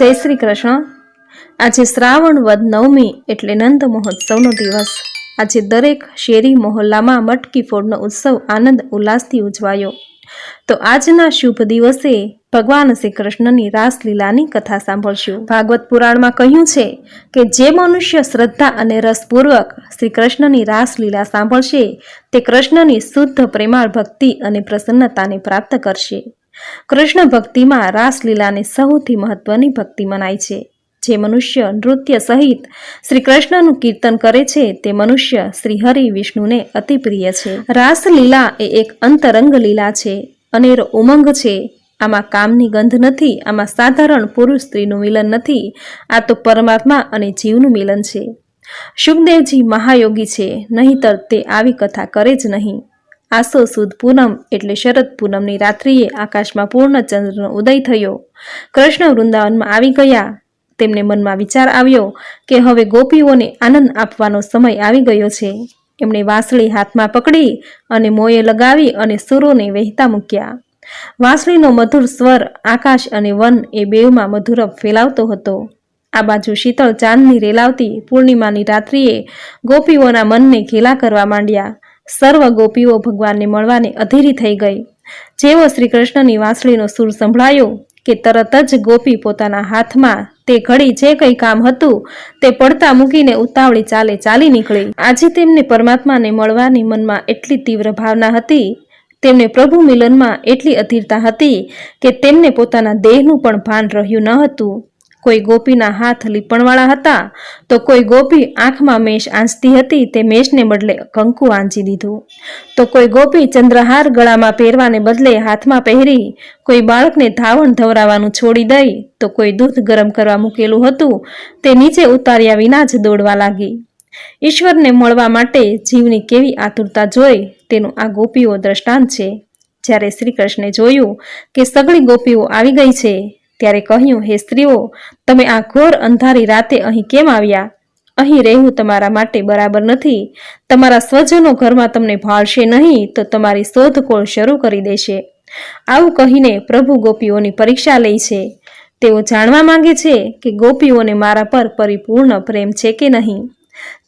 જય શ્રી કૃષ્ણ. આજે શ્રાવણ વદ નવમી એટલે નંદ મહોત્સવનો દિવસ. આજે દરેક શેરી મહોલ્લામાં મટકી ફોડનો ઉત્સવ આનંદ ઉલ્લાસથી ઉજવાયો. તો આજના શુભ દિવસે ભગવાન શ્રી કૃષ્ણની રાસલીલાની કથા સાંભળશું. ભાગવત પુરાણમાં કહ્યું છે કે જે મનુષ્ય શ્રદ્ધા અને રસપૂર્વક શ્રી કૃષ્ણની રાસલીલા સાંભળશે, તે કૃષ્ણની શુદ્ધ પ્રેમાળ ભક્તિ અને પ્રસન્નતાને પ્રાપ્ત કરશે. કૃષ્ણ ભક્તિમાં રાસલીલાને સૌથી મહત્વની ભક્તિ મનાય છે. જે મનુષ્ય નૃત્ય સહિત શ્રી કૃષ્ણનું કીર્તન કરે છે, તે મનુષ્ય શ્રી હરિ વિષ્ણુને અતિ પ્રિય છે. રાસલીલા એ એક અંતરંગ લીલા છે. અનેરો ઉમંગ છે. આમાં કામની ગંધ નથી, આમાં સાધારણ પુરુષ સ્ત્રીનું મિલન નથી, આ તો પરમાત્મા અને જીવનું મિલન છે. સુખદેવજી મહાયોગી છે, નહીંતર તે આવી કથા કરે જ નહીં. આસો સુદ પૂનમ એટલે શરદ પૂનમની રાત્રિએ આકાશમાં પૂર્ણ ચંદ્રનો ઉદય થયો. કૃષ્ણ વૃંદાવનમાં આવી ગયા. તેમને મનમાં વિચાર આવ્યો કે હવે ગોપીઓને આનંદ આપવાનો સમય આવી ગયો છે. એમણે વાંસળી હાથમાં પકડી અને મોએ લગાવી અને સુરોને વહેતા મૂક્યા. વાંસળીનો મધુર સ્વર આકાશ અને વન એ બેવમાં મધુરપ ફેલાવતો હતો. આ બાજુ શીતળ ચાંદની રેલાવતી પૂર્ણિમાની રાત્રિએ ગોપીઓના મનને ઘેલા કરવા માંડ્યા. સર્વ ગોપીઓ ભગવાનને મળવાને અધીરી થઈ ગઈ. જેવો શ્રી કૃષ્ણની વાંસળીનો સૂર સંભળાયો કે તરત જ ગોપી પોતાના હાથમાં તે ઘડી જે કંઈ કામ હતું તે પડતા મૂકીને ઉતાવળી ચાલે ચાલી નીકળી. આજે તેમને પરમાત્માને મળવાની મનમાં એટલી તીવ્ર ભાવના હતી, તેમને પ્રભુ મિલનમાં એટલી અધીરતા હતી કે તેમને પોતાના દેહનું પણ ભાન રહ્યું ન હતું. કોઈ ગોપીના હાથ લીપણવાળા હતા, તો કોઈ ગોપી આંખમાં મેષ આંચતી હતી તે મેષને બદલે કંકુ આંચી દીધું. તો કોઈ ગોપી ચંદ્રહાર ગળામાં પહેરવાને બદલે હાથમાં પહેરી કોઈ બાળકને ધાવણ ધવરાવાનું છોડી દઈ, તો કોઈ દૂધ ગરમ કરવા મૂકેલું હતું, તે નીચે ઉતાર્યા વિના જ દોડવા લાગી. ઈશ્વરને મળવા માટે જીવની કેવી આતુરતા જોઈ, તેનું આ ગોપીઓ દ્રષ્ટાંત છે. જ્યારે શ્રી કૃષ્ણે જોયું કે સગળી ગોપીઓ આવી ગઈ છે ત્યારે કહ્યું, હે સ્ત્રીઓ, તમે આ ઘોર અંધારી રાતે અહીં કેમ આવ્યા? અહીં રહેવું તમારા માટે બરાબર નથી. તમારા સ્વજનો ઘરમાં તમને ભાળશે નહીં, તો તમારી શોધખોળ શરૂ કરી દેશે. આવું કહીને પ્રભુ ગોપીઓની પરીક્ષા લે છે. તેઓ જાણવા માંગે છે કે ગોપીઓને મારા પર પરિપૂર્ણ પ્રેમ છે કે નહીં.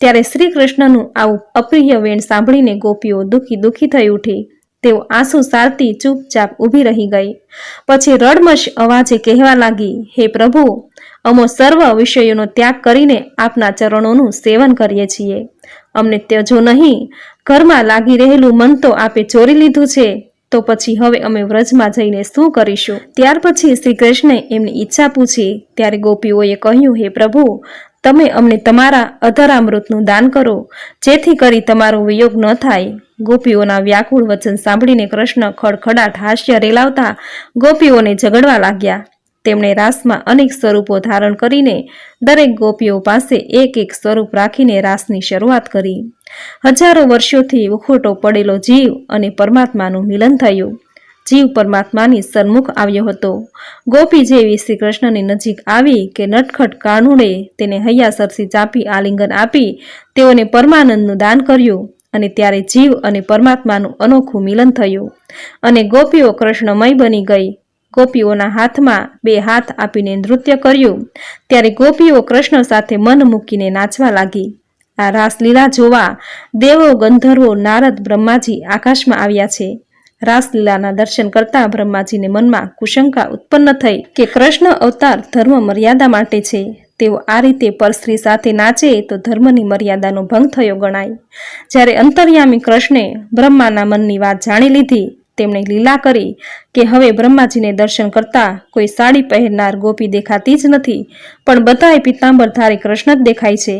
ત્યારે શ્રી કૃષ્ણનું આવું અપ્રિય વેણ સાંભળીને ગોપીઓ દુઃખી દુઃખી થઈ ઉઠી. તેઓ આંસુ સારતી ચૂપચાપ ઊભી રહી ગઈ. પછી રડમશ અવાજે કહેવા લાગી, હે પ્રભુ, અમો સર્વ વિષયોનો ત્યાગ કરીને આપના ચરણોનું સેવન કરીએ છીએ. અમને ત્યજો નહીં, ઘરમાં લાગી રહેલું મન તો આપે ચોરી લીધું છે. તો પછી હવે અમે વ્રજમાં જઈને શું કરીશું? ત્યાર પછી શ્રી કૃષ્ણે એમની ઈચ્છા પૂછી. ત્યારે ગોપીઓએ કહ્યું, હે પ્રભુ, તમે અમને તમારા અધરામૃતનું દાન કરો, જેથી કરી તમારો વિયોગ ન થાય. ગોપીઓના વ્યાકુળ વચન સાંભળીને કૃષ્ણ ખડખડાટ હાસ્ય રેલાવતા ગોપીઓને ઝઘડવા લાગ્યા. તેમણે રાસમાં અનેક સ્વરૂપો ધારણ કરીને દરેક ગોપીઓ પાસે એક એક સ્વરૂપ રાખીને રાસની શરૂઆત કરી. હજારો વર્ષોથી ઉખોટો પડેલો જીવ અને પરમાત્માનું મિલન થયું. જીવ પરમાત્માની સન્મુખ આવ્યો હતો. ગોપી જેવી શ્રી કૃષ્ણની નજીક આવી કે નટખટ કાનુડે તેને હૈયાસરસી ચાપી આલિંગન આપી તેઓને પરમાનંદનું દાન કર્યું. અને ત્યારે જીવ અને પરમાત્માનું અનોખું મિલન થયું. અને ગોપીઓ કૃષ્ણમય બની ગઈ. ગોપીઓના હાથમાં બે હાથ આપીને નૃત્ય કર્યું. ત્યારે ગોપીઓ કૃષ્ણ સાથે મન મૂકીને નાચવા લાગી. આ રાસલીલા જોવા દેવો ગંધર્વો નારદ બ્રહ્માજી આકાશમાં આવ્યા છે. રાસલીલાના દર્શન કરતા બ્રહ્માજીને મનમાં કુશંકા ઉત્પન્ન થઈ કે કૃષ્ણ અવતાર ધર્મ મર્યાદા માટે છે. તેઓ આ રીતે પરસ્ત્રી સાથે નાચે તો ધર્મની મર્યાદાનો ભંગ થયો ગણાય. જ્યારે અંતર્યામી કૃષ્ણે બ્રહ્માના મનની વાત જાણી લીધી, તેમણે લીલા કરી કે હવે બ્રહ્માજીને દર્શન કરતા કોઈ સાડી પહેરનાર ગોપી દેખાતી જ નથી, પણ બધાય પિત્તાંબરધારી કૃષ્ણ જ દેખાય છે.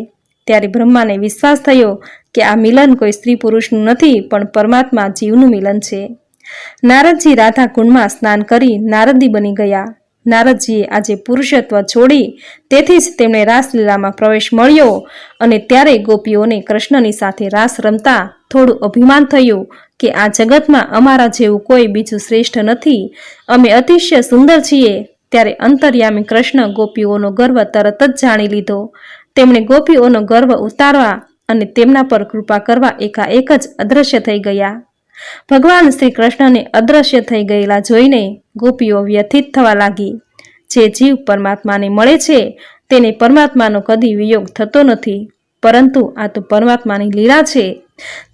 ત્યારે બ્રહ્માને વિશ્વાસ થયો કે આ મિલન કોઈ સ્ત્રી પુરુષનું નથી, પણ પરમાત્મા જીવનું મિલન છે. નારદજી રાધા કુંડમાં સ્નાન કરી નારદી બની ગયા. નારદજીએ આજે પુરુષત્વ છોડી તેથી જ તેમણે રાસલીલામાં પ્રવેશ મળ્યો અને ત્યારે ગોપીઓને કૃષ્ણની સાથે રાસ રમતા થોડું અભિમાન થયું કે આ જગતમાં અમારા જેવું કોઈ બીજું શ્રેષ્ઠ નથી. અમે અતિશય સુંદર છીએ. ત્યારે અંતર્યામી કૃષ્ણ ગોપીઓનો ગર્વ તરત જ જાણી લીધો. તેમણે ગોપીઓનો ગર્વ ઉતારવા અને તેમના પર કૃપા કરવા એકાએક જ અદ્રશ્ય થઈ ગયા. ભગવાન શ્રી કૃષ્ણને અદ્રશ્ય થઈ ગયેલા જોઈને ગોપીઓ વ્યથિત થવા લાગી. જે જીવ પરમાત્માને મળે છે, તેને પરમાત્માનો કદી વિયોગ થતો નથી. પરંતુ આ તો પરમાત્માની લીલા છે.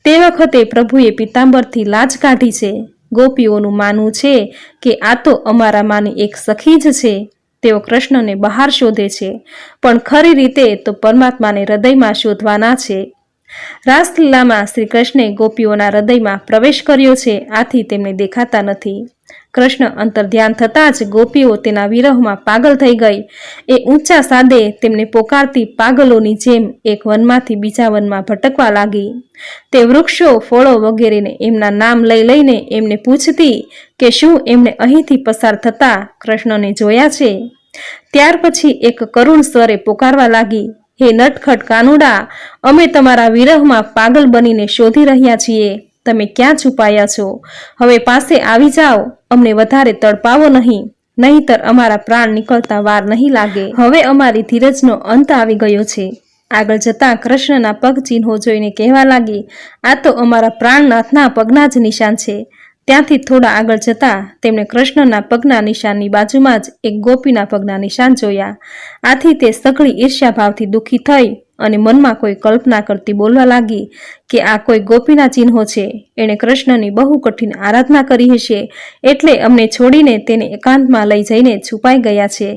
તે વખતે પ્રભુએ પિતાંબરથી લાજ કાઢી છે. ગોપીઓનું માનવું છે કે આ તો અમારામાંની એક સખી જ છે. તેઓ કૃષ્ણને બહાર શોધે છે. પણ ખરી રીતે તો પરમાત્માને હૃદયમાં શોધવાના છે. રાસલીલામાં શ્રી કૃષ્ણે ગોપીઓના હૃદયમાં પ્રવેશ કર્યો છે. આથી તેમને દેખાતા નથી. કૃષ્ણ અંતર્ધ્યાન થતાં જ ગોપીઓ તેના વિરહમાં પાગલ થઈ ગઈ. એ ઊંચા સાદે તેમને પોકારતી પાગલોની જેમ એક વનમાંથી બીજા વનમાં ભટકવા લાગી. તે વૃક્ષો, ફળો વગેરેને એમના નામ લઈ લઈને એમને પૂછતી કે શું એમણે અહીંથી પસાર થતા કૃષ્ણને જોયા છે? ત્યાર પછી એક કરુણ સ્વરે પોકારવા લાગી. હે નટખટ કાનુડા અમે તમારા વિરહમાં પાગલ બનીને શોધી રહ્યા છીએ. તમે ક્યાં છુપાયા છો? હવે પાસે આવી જાઓ, અમને વધારે તડપાવો નહીં. નહીતર અમારા પ્રાણ નીકળતા વાર નહીં લાગે. હવે અમારી ધીરજનો અંત આવી ગયો છે. આગળ જતાં કૃષ્ણના પગ ચિહ્નો જોઈને કહેવા લાગી, આ તો અમારા પ્રાણનાથના પગના જ નિશાન છે. ત્યાંથી થોડા આગળ જતા તેમણે કૃષ્ણના પગના નિશાનની બાજુમાં જ એક ગોપીના પગના નિશાન જોયા. આથી તે સઘળી ઈર્ષ્યાભાવથી દુઃખી થઈ અને મનમાં કોઈ કલ્પના કરતી બોલવા લાગી કે આ કોઈ ગોપીના ચિહ્નો છે. એણે કૃષ્ણની બહુ કઠિન આરાધના કરી હશે એટલે અમને છોડીને તેને એકાંતમાં લઈ જઈને છુપાઈ ગયા છે.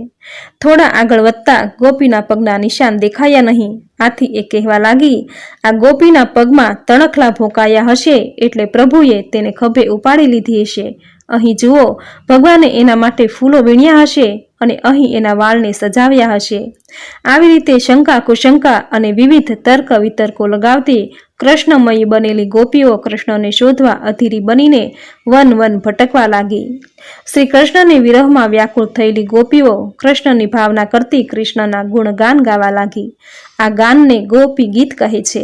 થોડા આગળ વધતા ગોપીના પગના નિશાન દેખાયા નહીં. આથી એ કહેવા લાગી, આ ગોપીના પગમાં તણખલા ભોંકાયા હશે એટલે પ્રભુએ તેને ખભે ઉપાડી લીધી હશે. અહીં જુઓ, ભગવાને એના માટે ફૂલો વીણ્યા હશે. અને અહીં એના વાળને સજાવ્યા હશે. આવી રીતે શંકા કુશંકા અને વિવિધ તર્ક વિતર્કો લગાવતી કૃષ્ણમયી બનેલી ગોપીઓ કૃષ્ણને શોધવા અધીરી બનીને વન વન ભટકવા લાગી. શ્રી કૃષ્ણને વિરહમાં વ્યાકુળ થયેલી ગોપીઓ કૃષ્ણની ભાવના કરતી કૃષ્ણના ગુણગાન ગાવા લાગી. આ ગાનને ગોપી ગીત કહે છે.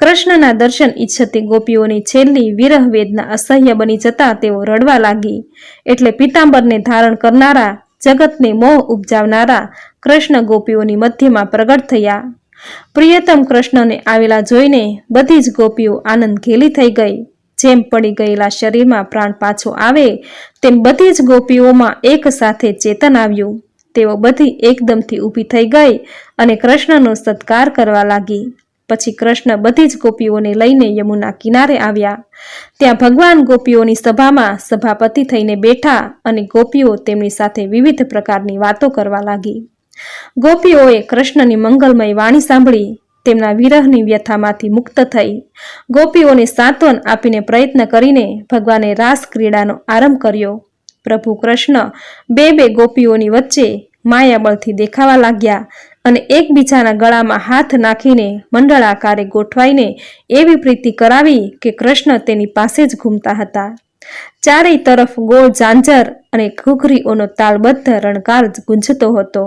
કૃષ્ણના દર્શન ઈચ્છતી ગોપીઓની છેલ્લી વિરહ વેદના અસહ્ય બની જતા તેઓ રડવા લાગી. એટલે પિતાંબરને ધારણ કરનારા જગતને મોહ ઉપજાવનારા કૃષ્ણ ગોપીઓની મધ્યમાં પ્રગટ થયા. પ્રિયતમ કૃષ્ણને આવેલા જોઈને બધી જ ગોપીઓ આનંદ ઘેલી થઈ ગઈ. જેમ પડી ગયેલા શરીરમાં પ્રાણ પાછો આવે, તેમ બધી જ ગોપીઓમાં એક સાથે ચેતન આવ્યું. તેઓ બધી એકદમથી ઊભી થઈ ગઈ અને કૃષ્ણનો સત્કાર કરવા લાગી. પછી કૃષ્ણ બધી જ ગોપીઓને લઈને યમુના કિનારે આવ્યા. ત્યાં ભગવાન ગોપીઓની સભામાં સભાપતિ થઈને બેઠા અને ગોપીઓ તેમની સાથે વિવિધ પ્રકારની વાતો કરવા લાગી. ગોપીઓએ કૃષ્ણની મંગલમય વાણી સાંભળી, તેમના વિરહની વ્યથામાંથી મુક્ત થઈ. ગોપીઓને સાંત્વન આપીને પ્રયત્ન કરીને ભગવાને રાસ ક્રીડાનો આરંભ કર્યો. પ્રભુ કૃષ્ણ બે બે ગોપીઓની વચ્ચે માયાબળથી દેખાવા લાગ્યા. અને એકબીજાના ગળામાં હાથ નાખીને મંડળાકારે ગોઠવાઈને એવી પ્રીતિ કરાવી કે કૃષ્ણ તેની પાસે જ ઘૂમતા હતા. ચારેય તરફ ગોળ ઝાંઝર અને ઘૂઘરીઓનો તાલબદ્ધ રણકાર ગુંજતો હતો.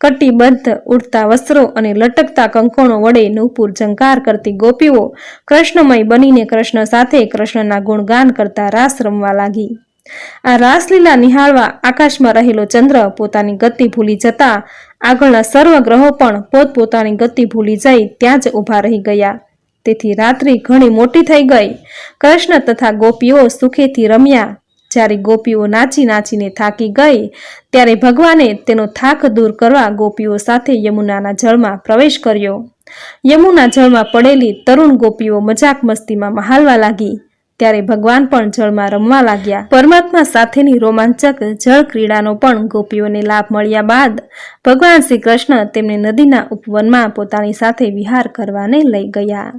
કટિબદ્ધ ઉડતા વસ્ત્રો અને લટકતા કંકોણો વડે નૂપુર ઝંકાર કરતી ગોપીઓ કૃષ્ણમય બનીને કૃષ્ણ સાથે કૃષ્ણના ગુણગાન કરતા રાસ રમવા લાગી. આ રાસલીલા નિહાળવા આકાશમાં રહેલો ચંદ્ર પોતાની ગતિ ભૂલી જતા આગળના સર્વ ગ્રહો પણ પોતપોતાની ગતિ ભૂલી જઈ ત્યાં જ ઊભા રહી ગયા. તેથી રાત્રિ ઘણી મોટી થઈ ગઈ. કૃષ્ણ તથા ગોપીઓ સુખેથી રમ્યા. જ્યારે ગોપીઓ નાચી નાચીને થાકી ગઈ, ત્યારે ભગવાને તેનો થાક દૂર કરવા ગોપીઓ સાથે યમુનાના જળમાં પ્રવેશ કર્યો. યમુના જળમાં પડેલી તરુણ ગોપીઓ મજાક મસ્તીમાં મહાલવા લાગી. ત્યારે ભગવાન પણ જળમાં રમવા લાગ્યા. પરમાત્મા સાથેની રોમાંચક જળ ક્રીડાનો પણ ગોપીઓને લાભ મળ્યા બાદ ભગવાન શ્રી કૃષ્ણ તેમને નદીના ઉપવનમાં પોતાની સાથે વિહાર કરવાને લઈ ગયા.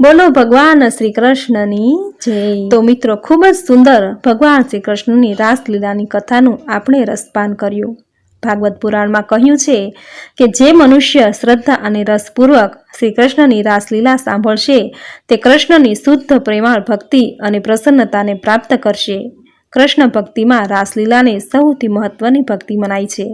બોલો ભગવાન શ્રી કૃષ્ણની જય. તો મિત્રો, ખૂબ જ સુંદર ભગવાન શ્રી કૃષ્ણની રાસલીલાની કથાનું આપણે રસપાન કર્યું. ભાગવત પુરાણમાં કહ્યું છે કે જે મનુષ્ય શ્રદ્ધા અને રસપૂર્વક શ્રી કૃષ્ણની રાસલીલા સાંભળશે, તે કૃષ્ણની શુદ્ધ પ્રેમાળ ભક્તિ અને પ્રસન્નતાને પ્રાપ્ત કરશે. કૃષ્ણ ભક્તિમાં રાસલીલાને સૌથી મહત્વની ભક્તિ મનાય છે.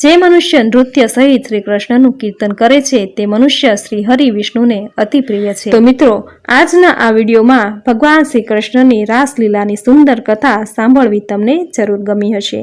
જે મનુષ્ય નૃત્ય સહિત શ્રી કૃષ્ણનું કીર્તન કરે છે, તે મનુષ્ય શ્રી હરિ વિષ્ણુને અતિ પ્રિય છે. તો મિત્રો, આજના આ વિડીયોમાં ભગવાન શ્રી કૃષ્ણની રાસલીલાની સુંદર કથા સાંભળવી તમને જરૂર ગમી હશે.